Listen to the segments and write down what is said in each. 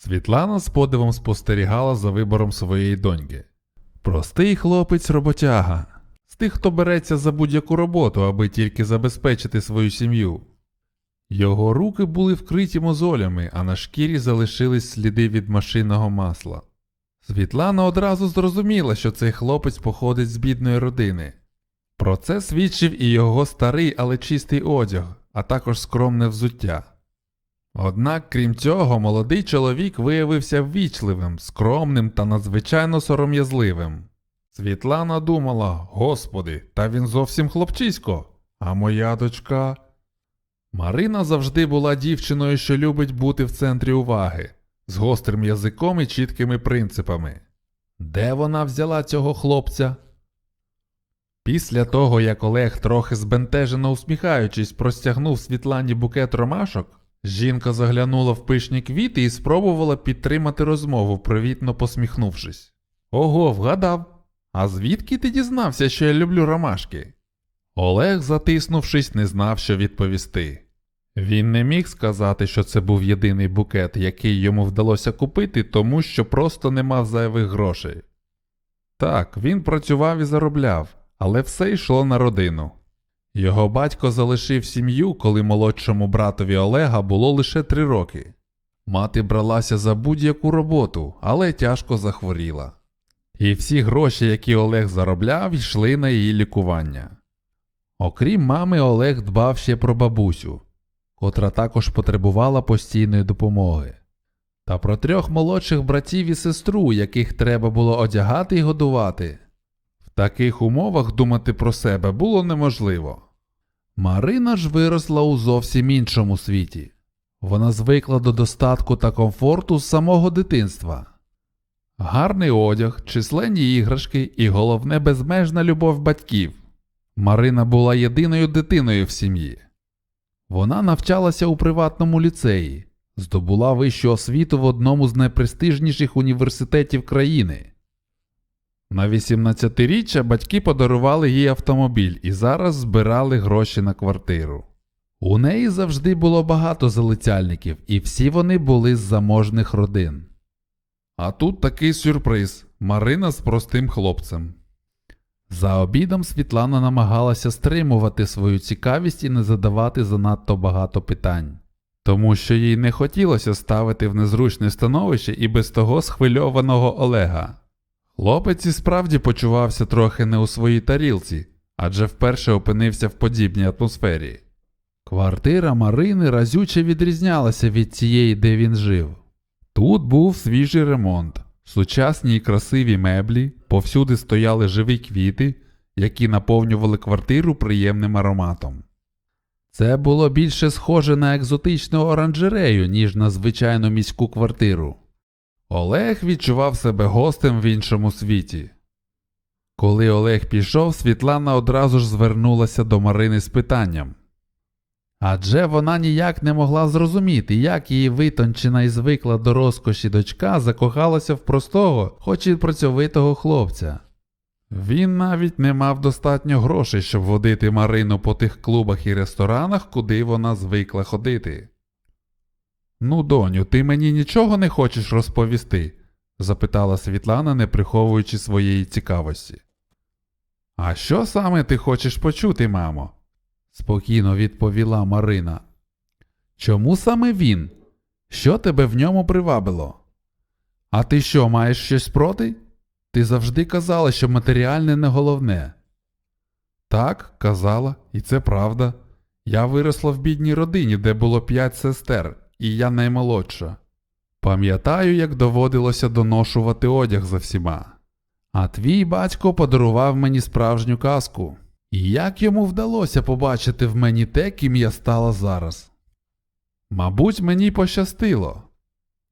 Світлана з подивом спостерігала за вибором своєї доньки. Простий хлопець роботяга, з тих, хто береться за будь-яку роботу, аби тільки забезпечити свою сім'ю. Його руки були вкриті мозолями, а на шкірі залишились сліди від машинного масла. Світлана одразу зрозуміла, що цей хлопець походить з бідної родини. Про це свідчив і його старий, але чистий одяг, а також скромне взуття. Однак, крім цього, молодий чоловік виявився ввічливим, скромним та надзвичайно сором'язливим. Світлана думала: Господи, та він зовсім хлопчисько, а моя дочка. Марина завжди була дівчиною, що любить бути в центрі уваги, з гострим язиком і чіткими принципами. Де вона взяла цього хлопця? Після того, як Олег, трохи збентежено усміхаючись, простягнув Світлані букет ромашок, жінка заглянула в пишні квіти і спробувала підтримати розмову, привітно посміхнувшись. Ого, вгадав. А звідки ти дізнався, що я люблю ромашки? Олег, затиснувшись, не знав, що відповісти. Він не міг сказати, що це був єдиний букет, який йому вдалося купити, тому що просто не мав зайвих грошей. Так, він працював і заробляв, але все йшло на родину. Його батько залишив сім'ю, коли молодшому братові Олега було лише три роки. Мати бралася за будь-яку роботу, але тяжко захворіла. І всі гроші, які Олег заробляв, йшли на її лікування. Окрім мами, Олег дбав ще про бабусю, котра також потребувала постійної допомоги, та про трьох молодших братів і сестру, яких треба було одягати і годувати. В таких умовах думати про себе було неможливо. Марина ж виросла у зовсім іншому світі. Вона звикла до достатку та комфорту з самого дитинства. Гарний одяг, численні іграшки і головне безмежна любов батьків. Марина була єдиною дитиною в сім'ї. Вона навчалася у приватному ліцеї, здобула вищу освіту в одному з найпрестижніших університетів країни. На 18-річчя батьки подарували їй автомобіль і зараз збирали гроші на квартиру. У неї завжди було багато залицяльників, і всі вони були з заможних родин. А тут такий сюрприз Марина з простим хлопцем. За обідом Світлана намагалася стримувати свою цікавість і не задавати занадто багато питань, тому що їй не хотілося ставити в незручне становище і без того схвильованого Олега. Хлопець і справді почувався трохи не у своїй тарілці, адже вперше опинився в подібній атмосфері. Квартира Марини разюче відрізнялася від тієї, де він жив. Тут був свіжий ремонт, сучасні і красиві меблі, повсюди стояли живі квіти, які наповнювали квартиру приємним ароматом. Це було більше схоже на екзотичну оранжерею, ніж на звичайну міську квартиру. Олег відчував себе гостем в іншому світі. Коли Олег пішов, Світлана одразу ж звернулася до Марини з питанням. Адже вона ніяк не могла зрозуміти, як її витончена і звикла до розкоші дочка закохалася в простого, хоч і працьовитого хлопця. Він навіть не мав достатньо грошей, щоб водити Марину по тих клубах і ресторанах, куди вона звикла ходити. Ну, доню, ти мені нічого не хочеш розповісти? запитала Світлана, не приховуючи своєї цікавості. А що саме ти хочеш почути, мамо? спокійно відповіла Марина. Чому саме він? Що тебе в ньому привабило? А ти що, маєш щось проти? Ти завжди казала, що матеріальне не головне. Так, казала, і це правда. Я виросла в бідній родині, де було п'ять сестер, і я наймолодша. Пам'ятаю, як доводилося доношувати одяг за всіма. А твій батько подарував мені справжню казку. І як йому вдалося побачити в мені те, ким я стала зараз? Мабуть, мені пощастило.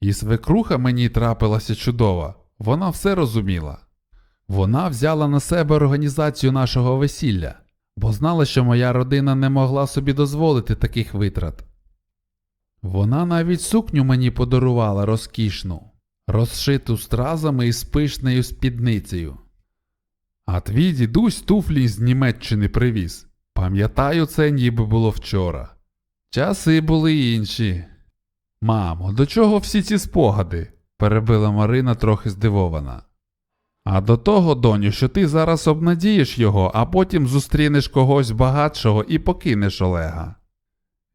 І свекруха мені трапилася чудова, вона все розуміла. Вона взяла на себе організацію нашого весілля, бо знала, що моя родина не могла собі дозволити таких витрат. Вона навіть сукню мені подарувала розкішну, розшиту стразами і з пишною спідницею. А твій дідусь туфлі з Німеччини привіз. Пам'ятаю, це ніби було вчора. Часи були інші. Мамо, до чого всі ці спогади? перебила Марина трохи здивована. А до того, доню, що ти зараз обнадієш його, а потім зустрінеш когось багатшого і покинеш Олега.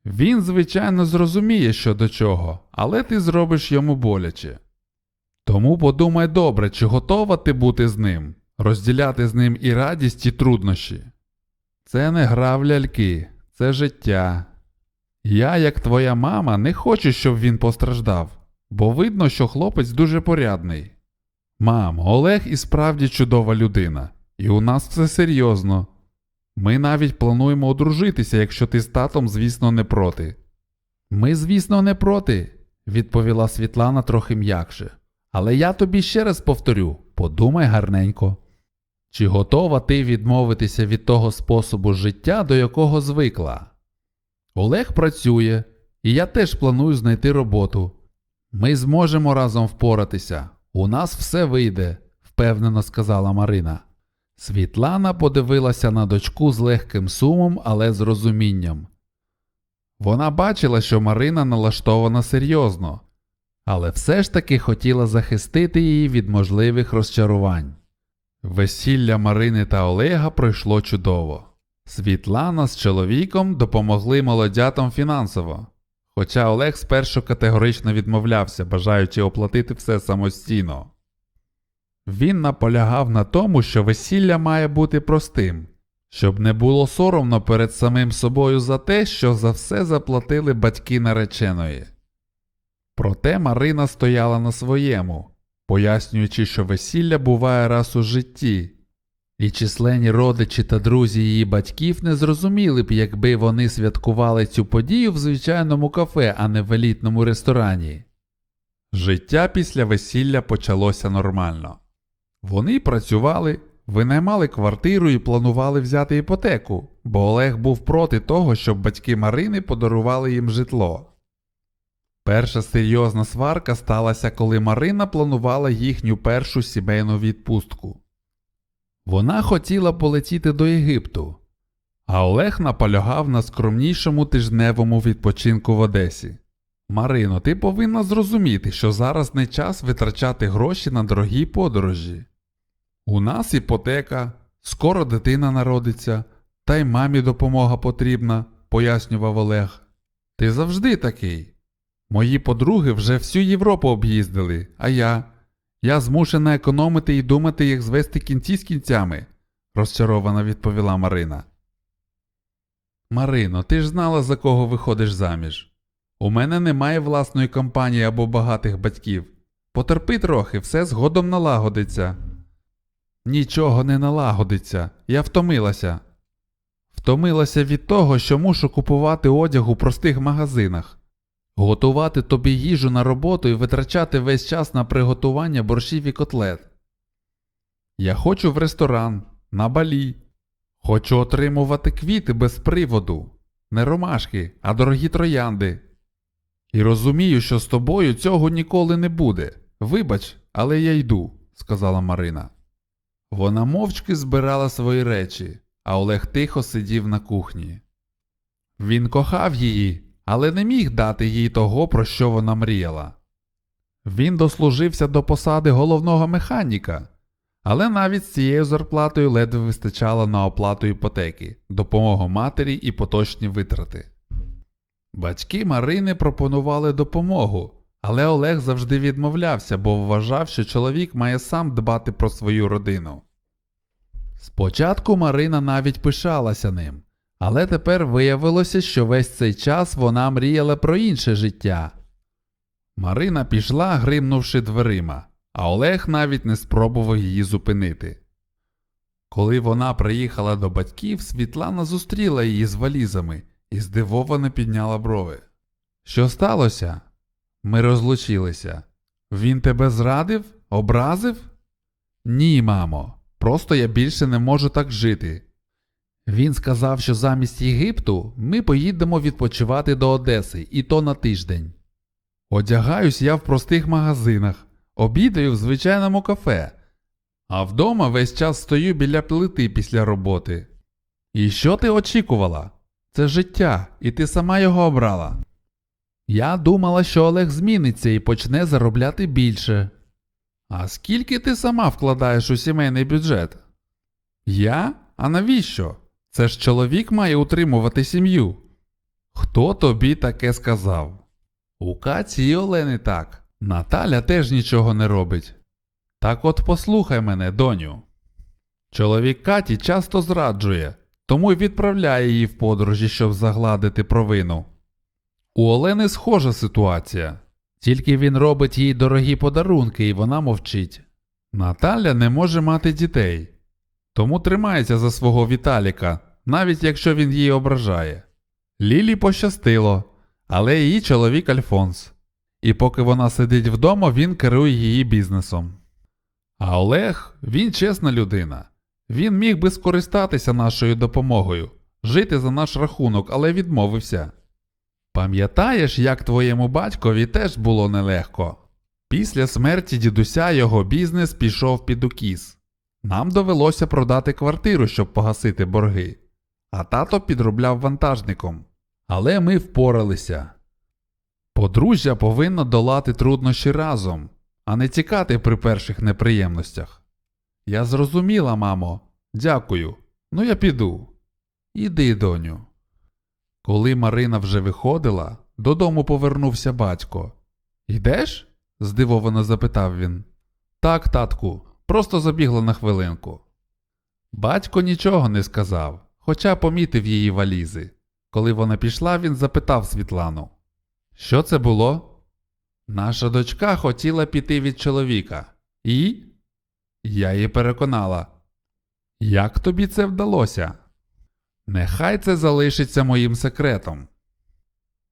Він, звичайно, зрозуміє, що до чого, але ти зробиш йому боляче. Тому подумай добре, чи готова ти бути з ним, розділяти з ним і радість, і труднощі. Це не гра в ляльки, це життя. Я, як твоя мама, не хочу, щоб він постраждав, бо видно, що хлопець дуже порядний. Мам, Олег і справді чудова людина, і у нас все серйозно. Ми навіть плануємо одружитися, якщо ти з татом, звісно, не проти. Ми, звісно, не проти, відповіла Світлана трохи м'якше. Але я тобі ще раз повторю подумай гарненько. Чи готова ти відмовитися від того способу життя, до якого звикла? Олег працює, і я теж планую знайти роботу. Ми зможемо разом впоратися. У нас все вийде, впевнено сказала Марина. Світлана подивилася на дочку з легким сумом, але з розумінням. Вона бачила, що Марина налаштована серйозно, але все ж таки хотіла захистити її від можливих розчарувань. Весілля Марини та Олега пройшло чудово. Світлана з чоловіком допомогли молодятам фінансово, хоча Олег спершу категорично відмовлявся, бажаючи оплатити все самостійно. Він наполягав на тому, що весілля має бути простим, щоб не було соромно перед самим собою за те, що за все заплатили батьки нареченої. Проте Марина стояла на своєму, пояснюючи, що весілля буває раз у житті, і численні родичі та друзі її батьків не зрозуміли б, якби вони святкували цю подію в звичайному кафе, а не в елітному ресторані. Життя після весілля почалося нормально. Вони працювали, винаймали квартиру і планували взяти іпотеку, бо Олег був проти того, щоб батьки Марини подарували їм житло. Перша серйозна сварка сталася, коли Марина планувала їхню першу сімейну відпустку. Вона хотіла полетіти до Єгипту, а Олег наполягав на скромнішому тижневому відпочинку в Одесі. Марино, ти повинна зрозуміти, що зараз не час витрачати гроші на дорогі подорожі. У нас іпотека, скоро дитина народиться, та й мамі допомога потрібна, пояснював Олег. Ти завжди такий. Мої подруги вже всю Європу об'їздили, а я. Я змушена економити і думати, як звести кінці з кінцями, розчаровано відповіла Марина. Марино, ти ж знала, за кого виходиш заміж. У мене немає власної компанії або багатих батьків. Потерпи трохи, все згодом налагодиться. Нічого не налагодиться, я втомилася. Втомилася від того, що мушу купувати одяг у простих магазинах, готувати тобі їжу на роботу і витрачати весь час на приготування борщів і котлет. Я хочу в ресторан, на балі. Хочу отримувати квіти без приводу, не ромашки, а дорогі троянди. І розумію, що з тобою цього ніколи не буде. Вибач, але я йду, сказала Марина. Вона мовчки збирала свої речі, а Олег тихо сидів на кухні. Він кохав її, але не міг дати їй того, про що вона мріяла. Він дослужився до посади головного механіка, але навіть з цією зарплатою ледве вистачало на оплату іпотеки, допомогу матері і поточні витрати. Батьки Марини пропонували допомогу, але Олег завжди відмовлявся, бо вважав, що чоловік має сам дбати про свою родину. Спочатку Марина навіть пишалася ним, але тепер виявилося, що весь цей час вона мріяла про інше життя. Марина пішла, гримнувши дверима, а Олег навіть не спробував її зупинити. Коли вона приїхала до батьків, Світлана зустріла її з валізами і здивовано підняла брови. Що сталося? Ми розлучилися. Він тебе зрадив? Образив? Ні, мамо. Просто я більше не можу так жити. Він сказав, що замість Єгипту ми поїдемо відпочивати до Одеси, і то на тиждень. Одягаюсь я в простих магазинах, обідаю в звичайному кафе, а вдома весь час стою біля плити після роботи. І що ти очікувала? Це життя, і ти сама його обрала. Я думала, що Олег зміниться і почне заробляти більше. А скільки ти сама вкладаєш у сімейний бюджет? Я? А навіщо? Це ж чоловік має утримувати сім'ю. Хто тобі таке сказав? У Каці і Олени так. Наталя теж нічого не робить. Так от послухай мене, доню. Чоловік Каті часто зраджує, тому й відправляє її в подорожі, щоб загладити провину. У Олени схожа ситуація, тільки він робить їй дорогі подарунки, і вона мовчить. Наталя не може мати дітей, тому тримається за свого Віталіка, навіть якщо він її ображає. Лілі пощастило, але її чоловік Альфонс. І поки вона сидить вдома, він керує її бізнесом. А Олег, він чесна людина. Він міг би скористатися нашою допомогою, жити за наш рахунок, але відмовився. Пам'ятаєш, як твоєму батькові теж було нелегко? Після смерті дідуся його бізнес пішов під укіс. Нам довелося продати квартиру, щоб погасити борги. А тато підробляв вантажником. Але ми впоралися. Подружжя повинно долати труднощі разом, а не тікати при перших неприємностях. Я зрозуміла, мамо. Дякую. Ну я піду. Іди, доню. Коли Марина вже виходила, додому повернувся батько. Йдеш? здивовано запитав він. Так, татку, просто забігла на хвилинку. Батько нічого не сказав, хоча помітив її валізи. Коли вона пішла, він запитав Світлану. Що це було? Наша дочка хотіла піти від чоловіка. І? Я її переконала. Як тобі це вдалося? Нехай це залишиться моїм секретом.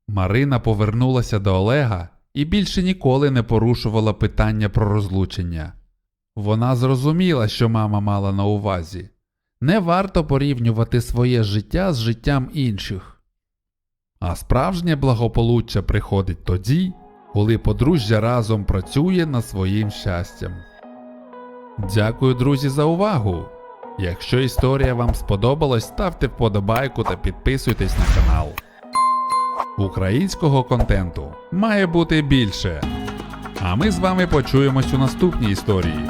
Марина повернулася до Олега і більше ніколи не порушувала питання про розлучення. Вона зрозуміла, що мама мала на увазі. Не варто порівнювати своє життя з життям інших. А справжнє благополуччя приходить тоді, коли подружжя разом працює над своїм щастям. Дякую, друзі, за увагу! Якщо історія вам сподобалась, ставте вподобайку та підписуйтесь на канал. Українського контенту має бути більше. А ми з вами почуємось у наступній історії.